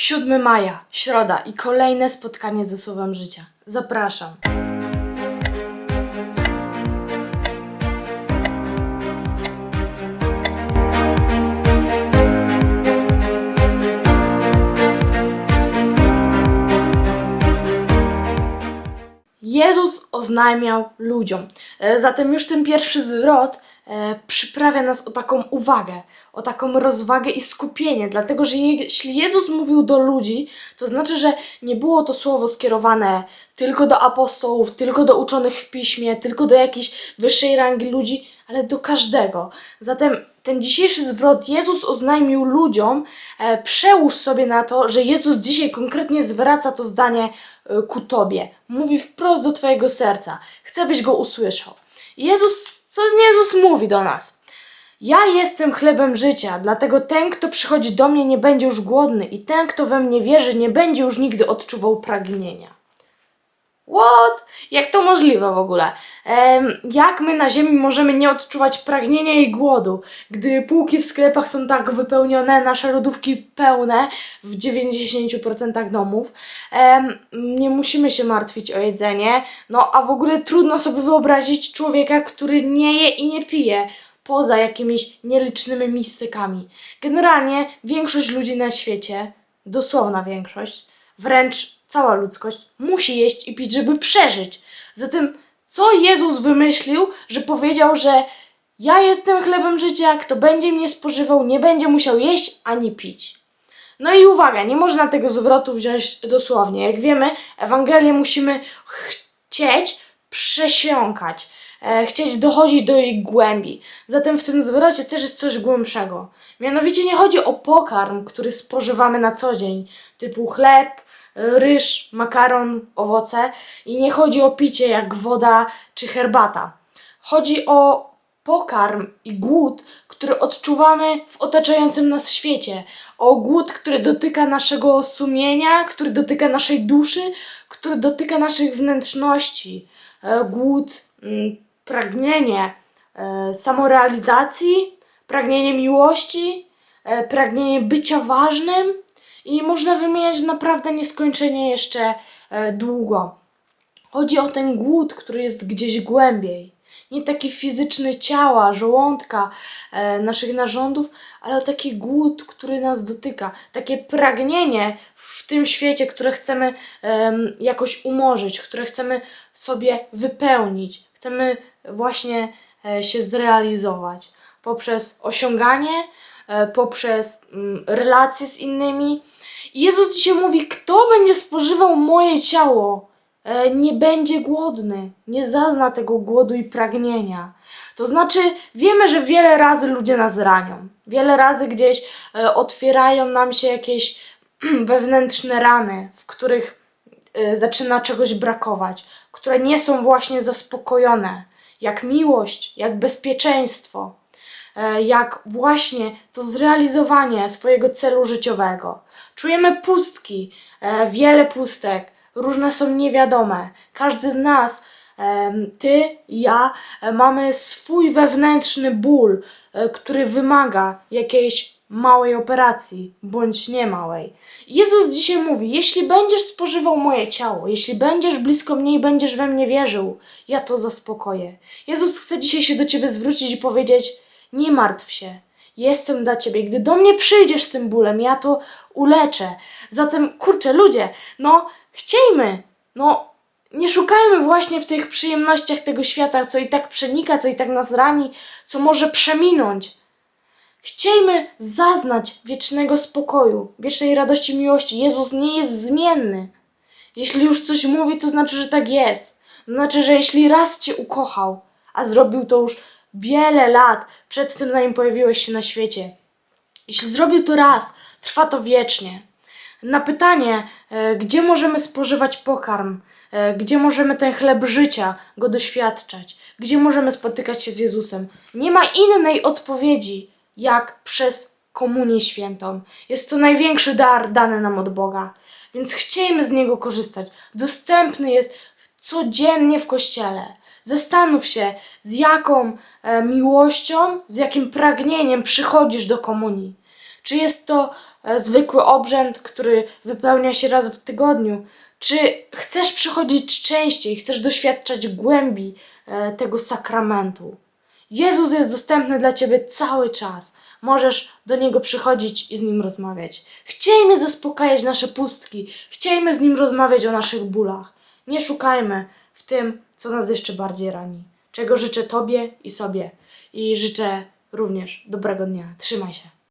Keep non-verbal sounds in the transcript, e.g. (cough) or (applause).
7 maja, środa i kolejne spotkanie ze Słowem Życia. Zapraszam. Jezus oznajmiał ludziom. E, Zatem już ten pierwszy zwrot e, przyprawia nas o taką uwagę, o taką rozwagę i skupienie, dlatego że je, jeśli Jezus mówił do ludzi, to znaczy, że nie było to słowo skierowane tylko do apostołów, tylko do uczonych w piśmie, tylko do jakiejś wyższej rangi ludzi, ale do każdego. Zatem ten dzisiejszy zwrot Jezus oznajmił ludziom, e, przełóż sobie na to, że Jezus dzisiaj konkretnie zwraca to zdanie e, ku Tobie. Mówi wprost do Twojego serca. Chce, byś go usłyszał. Jezus, co Jezus mówi do nas? Ja jestem chlebem życia, dlatego ten, kto przychodzi do mnie, nie będzie już głodny i ten, kto we mnie wierzy, nie będzie już nigdy odczuwał pragnienia. What? Jak to możliwe w ogóle? Em, jak my na ziemi możemy nie odczuwać pragnienia i głodu, gdy półki w sklepach są tak wypełnione, nasze lodówki pełne w 90% domów? Em, nie musimy się martwić o jedzenie, no a w ogóle trudno sobie wyobrazić człowieka, który nie je i nie pije, poza jakimiś nielicznymi mistykami. Generalnie większość ludzi na świecie, dosłowna większość, wręcz cała ludzkość musi jeść i pić, żeby przeżyć. Zatem, co Jezus wymyślił, że powiedział, że ja jestem chlebem życia, kto będzie mnie spożywał, nie będzie musiał jeść ani pić. No i uwaga, nie można tego zwrotu wziąć dosłownie. Jak wiemy, Ewangelię musimy chcieć przesiąkać, e, chcieć dochodzić do jej głębi. Zatem w tym zwrocie też jest coś głębszego. Mianowicie nie chodzi o pokarm, który spożywamy na co dzień, typu chleb, ryż, makaron, owoce i nie chodzi o picie jak woda czy herbata. Chodzi o pokarm i głód, który odczuwamy w otaczającym nas świecie. O głód, który dotyka naszego sumienia, który dotyka naszej duszy, który dotyka naszych wnętrzności. E, Głód, mm, pragnienie e, samorealizacji, pragnienie miłości, e, pragnienie bycia ważnym i można wymieniać naprawdę nieskończenie jeszcze e, długo. Chodzi o ten głód, który jest gdzieś głębiej. Nie taki fizyczny ciała, żołądka, e, naszych narządów, ale o taki głód, który nas dotyka. Takie pragnienie w tym świecie, które chcemy em, jakoś umorzyć, które chcemy sobie wypełnić. Chcemy właśnie e, się zrealizować poprzez osiąganie, poprzez mm, relacje z innymi. Jezus dzisiaj mówi: Kto będzie spożywał moje ciało, e, nie będzie głodny, nie zazna tego głodu i pragnienia. To znaczy, wiemy, że wiele razy ludzie nas ranią. Wiele razy gdzieś e, otwierają nam się jakieś (clears throat) wewnętrzne rany, w których e, zaczyna czegoś brakować, które nie są właśnie zaspokojone, jak miłość, jak bezpieczeństwo e, jak właśnie to zrealizowanie swojego celu życiowego. Czujemy pustki, e, wiele pustek, różne są niewiadome. Każdy z nas, em, ty ja, e, mamy swój wewnętrzny ból, e, który wymaga jakiejś małej operacji, bądź nie małej. Jezus dzisiaj mówi: Jeśli będziesz spożywał moje ciało, jeśli będziesz blisko mnie i będziesz we mnie wierzył, ja to zaspokoję. Jezus chce dzisiaj się do ciebie zwrócić i powiedzieć: Nie martw się, jestem dla ciebie. Gdy do mnie przyjdziesz z tym bólem, ja to uleczę. Zatem, kurczę, ludzie, no, chciejmy, no, nie szukajmy właśnie w tych przyjemnościach tego świata, co i tak przenika, co i tak nas rani, co może przeminąć. Chciejmy zaznać wiecznego spokoju, wiecznej radości miłości. Jezus nie jest zmienny. Jeśli już coś mówi, to znaczy, że tak jest. To znaczy, że jeśli raz Cię ukochał, a zrobił to już wiele lat przed tym, zanim pojawiłeś się na świecie, jeśli zrobił to raz, trwa to wiecznie. Na pytanie, e, gdzie możemy spożywać pokarm, e, gdzie możemy ten chleb życia go doświadczać, gdzie możemy spotykać się z Jezusem, nie ma innej odpowiedzi jak przez komunię świętą. Jest to największy dar dany nam od Boga, więc chciejmy z niego korzystać. Dostępny jest codziennie w kościele. Zastanów się, z jaką e, miłością, z jakim pragnieniem przychodzisz do komunii. Czy jest to e, zwykły obrzęd, który wypełnia się raz w tygodniu? Czy chcesz przychodzić częściej, chcesz doświadczać głębi e, tego sakramentu? Jezus jest dostępny dla ciebie cały czas. Możesz do niego przychodzić i z nim rozmawiać. Chciejmy zaspokajać nasze pustki, chciejmy z nim rozmawiać o naszych bólach. Nie szukajmy w tym, co nas jeszcze bardziej rani. Czego życzę Tobie i sobie. I życzę również dobrego dnia. Trzymaj się.